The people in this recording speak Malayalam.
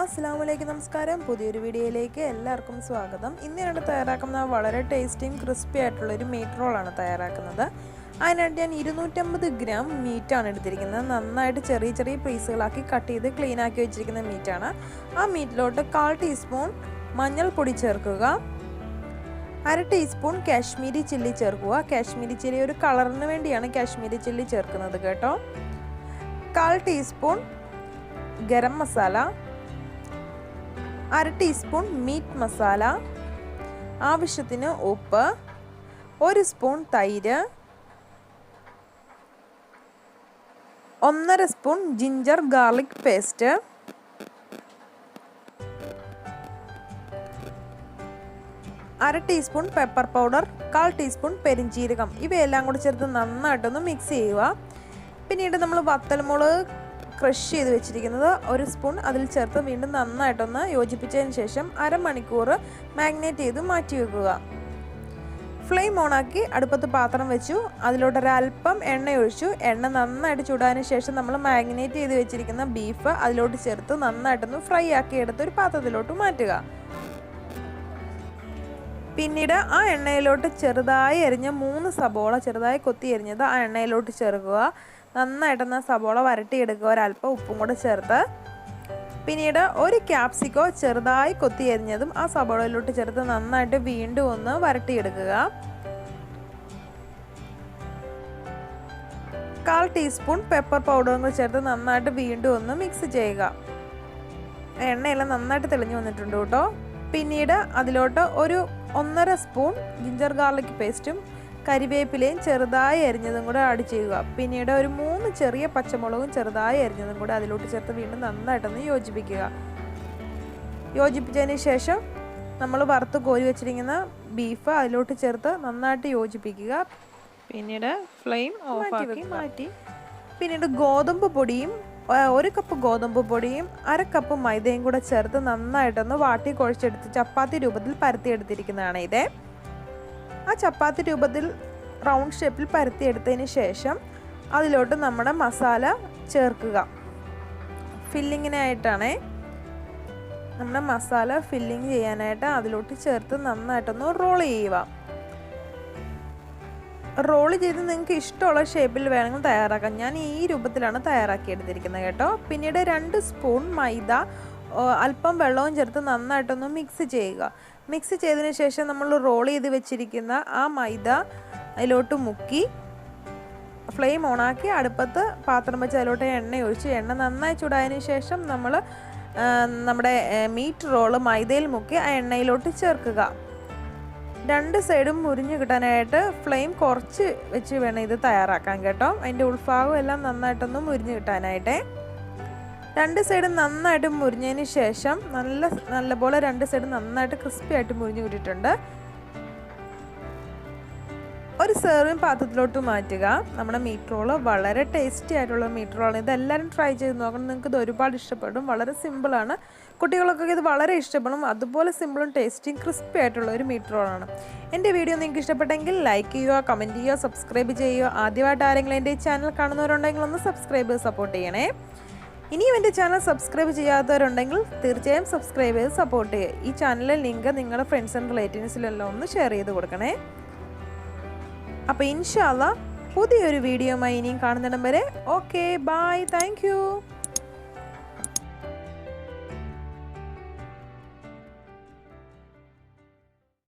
അസ്സാം വലൈക്കും നമസ്കാരം. പുതിയൊരു വീഡിയോയിലേക്ക് എല്ലാവർക്കും സ്വാഗതം. ഇന്ന് ഞാൻ തയ്യാറാക്കുന്ന വളരെ ടേസ്റ്റിയും ക്രിസ്പി ആയിട്ടുള്ള ഒരു മീറ്റ് റോളാണ് തയ്യാറാക്കുന്നത്. അതിനായിട്ട് ഞാൻ ഇരുന്നൂറ്റമ്പത് ഗ്രാം മീറ്റാണ് എടുത്തിരിക്കുന്നത്. നന്നായിട്ട് ചെറിയ ചെറിയ പീസുകളാക്കി കട്ട് ചെയ്ത് ക്ലീൻ ആക്കി വെച്ചിരിക്കുന്ന മീറ്റാണ് ആ മീറ്റിലോട്ട് കാൽ ടീസ്പൂൺ മഞ്ഞൾപ്പൊടി ചേർക്കുക. അര ടീസ്പൂൺ കാശ്മീരി ചില്ലി ചേർക്കുക. കാശ്മീരി ചില്ലി ഒരു കളറിന് വേണ്ടിയാണ് കാശ്മീരി ചില്ലി ചേർക്കുന്നത് കേട്ടോ. കാൽ ടീസ്പൂൺ ഗരം മസാല. അര ടീസ്പൂൺ മീറ്റ് മസാല. ആവശ്യത്തിന് ഉപ്പ്. ഒരു സ്പൂൺ തൈര്. ഒന്നര സ്പൂൺ ജിഞ്ചർ ഗാർലിക് പേസ്റ്റ്. അര ടീസ്പൂൺ പെപ്പർ പൗഡർ. കാൽ ടീസ്പൂൺ പെരിഞ്ചീരകം. ഇവയെല്ലാം കൂടി ചേർത്ത് നന്നായിട്ടൊന്ന് മിക്സ് ചെയ്യുക. പിന്നീട് നമ്മൾ വത്തൽമുളക് ക്രഷ് ചെയ്ത് വെച്ചിരിക്കുന്നത് ഒരു സ്പൂൺ അതിൽ ചേർത്ത് വീണ്ടും നന്നായിട്ടൊന്ന് യോജിപ്പിച്ചതിന് ശേഷം അരമണിക്കൂർ മാഗ്നേറ്റ് ചെയ്ത് മാറ്റി വെക്കുക. ഫ്ലെയിം ഓണാക്കി അടുപ്പത്ത് പാത്രം വെച്ചു. അതിലോട്ടൊരൽപ്പം എണ്ണ ഒഴിച്ചു. എണ്ണ നന്നായിട്ട് ചൂടാതിന് ശേഷം നമ്മൾ മാഗ്നേറ്റ് ചെയ്ത് വെച്ചിരിക്കുന്ന ബീഫ് അതിലോട്ട് ചേർത്ത് നന്നായിട്ടൊന്ന് ഫ്രൈ ആക്കി എടുത്ത് ഒരു പാത്രത്തിലോട്ട് മാറ്റുക. പിന്നീട് ആ എണ്ണയിലോട്ട് ചെറുതായി എരിഞ്ഞ മൂന്ന് സബോള ചെറുതായി കൊത്തി എരിഞ്ഞത് ആ എണ്ണയിലോട്ട് ചേർക്കുക. നന്നായിട്ടൊന്ന് സബോള വരട്ടിയെടുക്കുക. ഒരല്പം ഉപ്പും കൂടെ ചേർത്ത്. പിന്നീട് ഒരു ക്യാപ്സിക്കോ ചെറുതായി കൊത്തി എരിഞ്ഞതും ആ സബോളയിലോട്ട് ചേർത്ത് നന്നായിട്ട് വീണ്ടും ഒന്ന് വരട്ടിയെടുക്കുക. കാൽ ടീസ്പൂൺ പെപ്പർ പൗഡറും കൂടി ചേർത്ത് നന്നായിട്ട് വീണ്ടും ഒന്ന് മിക്സ് ചെയ്യുക. എണ്ണയെല്ലാം നന്നായിട്ട് തെളിഞ്ഞു വന്നിട്ടുണ്ട് കേട്ടോ. പിന്നീട് അതിലോട്ട് ഒരു ഒന്നര സ്പൂൺ ജിഞ്ചർ ഗാർലിക് പേസ്റ്റും കരിവേപ്പിലയും ചെറുതായി അരിഞ്ഞതും കൂടെ ആഡ് ചെയ്യുക. പിന്നീട് ഒരു മൂന്ന് ചെറിയ പച്ചമുളകും ചെറുതായി അരിഞ്ഞതും കൂടെ അതിലോട്ട് ചേർത്ത് വീണ്ടും നന്നായിട്ടൊന്ന് യോജിപ്പിക്കുക. യോജിപ്പിച്ചതിന് ശേഷം നമ്മൾ വറുത്ത് കോരി വെച്ചിരിക്കുന്ന ബീഫ് അതിലോട്ട് ചേർത്ത് നന്നായിട്ട് യോജിപ്പിക്കുക. പിന്നീട് ഫ്ലെയിം ഓഫാക്കി മാറ്റി. പിന്നീട് ഗോതമ്പ് പൊടിയും ഒരു കപ്പ് ഗോതമ്പ് പൊടിയും അര കപ്പ് മൈദയും കൂടെ ചേർത്ത് നന്നായിട്ടൊന്ന് വാട്ടി കുഴച്ചെടുത്ത് ചപ്പാത്തി രൂപത്തിൽ പരത്തിയെടുത്തിരിക്കുന്നതാണ് ഇത്. ആ ചപ്പാത്തി രൂപത്തിൽ റൗണ്ട് ഷേപ്പിൽ പരത്തിയെടുത്തതിന് ശേഷം അതിലോട്ട് നമ്മുടെ മസാല ചേർക്കുക. ഫില്ലിങ്ങിനായിട്ടാണ് നമ്മുടെ മസാല ഫില്ലിങ് ചെയ്യാനായിട്ട് അതിലോട്ട് ചേർത്ത് നന്നായിട്ടൊന്ന് റോൾ ചെയ്യുക. റോൾ ചെയ്ത് നിങ്ങൾക്ക് ഇഷ്ടമുള്ള ഷേപ്പിൽ വേണമെങ്കിൽ തയ്യാറാക്കാം. ഞാൻ ഈ രൂപത്തിലാണ് തയ്യാറാക്കി എടുത്തിരിക്കുന്നത് കേട്ടോ. പിന്നീട് രണ്ട് സ്പൂൺ മൈദ അല്പം വെള്ളവും ചേർത്ത് നന്നായിട്ടൊന്ന് മിക്സ് ചെയ്യുക. മിക്സ് ചെയ്തതിന് ശേഷം നമ്മൾ റോൾ ചെയ്ത് വെച്ചിരിക്കുന്ന ആ മൈദ അതിലോട്ട് മുക്കി ഫ്ലെയിം ഓണാക്കി അടുപ്പത്ത് പാത്രം വെച്ച് അതിലോട്ട് എണ്ണ ഒഴിച്ച് എണ്ണ നന്നായി ചൂടായതിനു ശേഷം നമ്മൾ നമ്മുടെ മീറ്റ് റോൾ മൈദയിൽ മുക്കി ആ എണ്ണയിലോട്ട് ചേർക്കുക. രണ്ട് സൈഡും മുരിഞ്ഞു കിട്ടാനായിട്ട് ഫ്ലെയിം കുറച്ച് വെച്ച് വേണം ഇത് തയ്യാറാക്കാൻ കേട്ടോ. അതിന്റെ ഉൾഭാഗം എല്ലാം നന്നായിട്ടൊന്ന് മുരിഞ്ഞ് കിട്ടാനായിട്ടേ. രണ്ട് സൈഡും നന്നായിട്ട് മുരിഞ്ഞതിന് ശേഷം നല്ല നല്ലപോലെ രണ്ട് സൈഡും നന്നായിട്ട് ക്രിസ്പി ആയിട്ട് മുരിഞ്ഞ് കിട്ടിയിട്ടുണ്ട്. ഒരു സെർവിങ് പാത്രത്തിലോട്ട് മാറ്റുക. നമ്മുടെ മീറ്റ് റോൾ വളരെ ടേസ്റ്റി ആയിട്ടുള്ള മീറ്റ് റോളാണ് ഇതെല്ലാവരും ട്രൈ ചെയ്ത് നോക്കണം. നിങ്ങൾക്ക് ഇത് ഒരുപാട് ഇഷ്ടപ്പെടും. വളരെ സിമ്പിളാണ് കുട്ടികൾക്കൊക്കെ ഇത് വളരെ ഇഷ്ടപ്പെടും. അതുപോലെ സിമ്പിളും ടേസ്റ്റിയും ക്രിസ്പി ആയിട്ടുള്ള ഒരു മീറ്റ് റോളാണ് എന്റെ വീഡിയോ നിങ്ങൾക്ക് ഇഷ്ടപ്പെട്ടെങ്കിൽ ലൈക്ക് ചെയ്യുക കമന്റ് ചെയ്യുക സബ്സ്ക്രൈബ് ചെയ്യുക. ആദ്യമായിട്ട് ആരെങ്കിലും എന്റെ ചാനൽ കാണുന്നവരുണ്ടെങ്കിൽ ഒന്ന് സബ്സ്ക്രൈബ് സപ്പോർട്ട് ചെയ്യണേ. ഇനിയും എന്റെ ചാനൽ സബ്സ്ക്രൈബ് ചെയ്യാത്തവരുണ്ടെങ്കിൽ തീർച്ചയായും സബ്സ്ക്രൈബ് ചെയ്ത് സപ്പോർട്ട് ചെയ്യുക. ഈ ചാനലിലെ ലിങ്ക് നിങ്ങളുടെ ഫ്രണ്ട്സ് ആൻഡ് റിലേറ്റീവ്സിലെല്ലാം ഒന്ന് ഷെയർ ചെയ്ത് കൊടുക്കണേ. അപ്പോൾ ഇൻഷാല്ല പുതിയൊരു വീഡിയോയുമായി ഇനിയും കാണുന്നിടം വരെ. Okay bye thank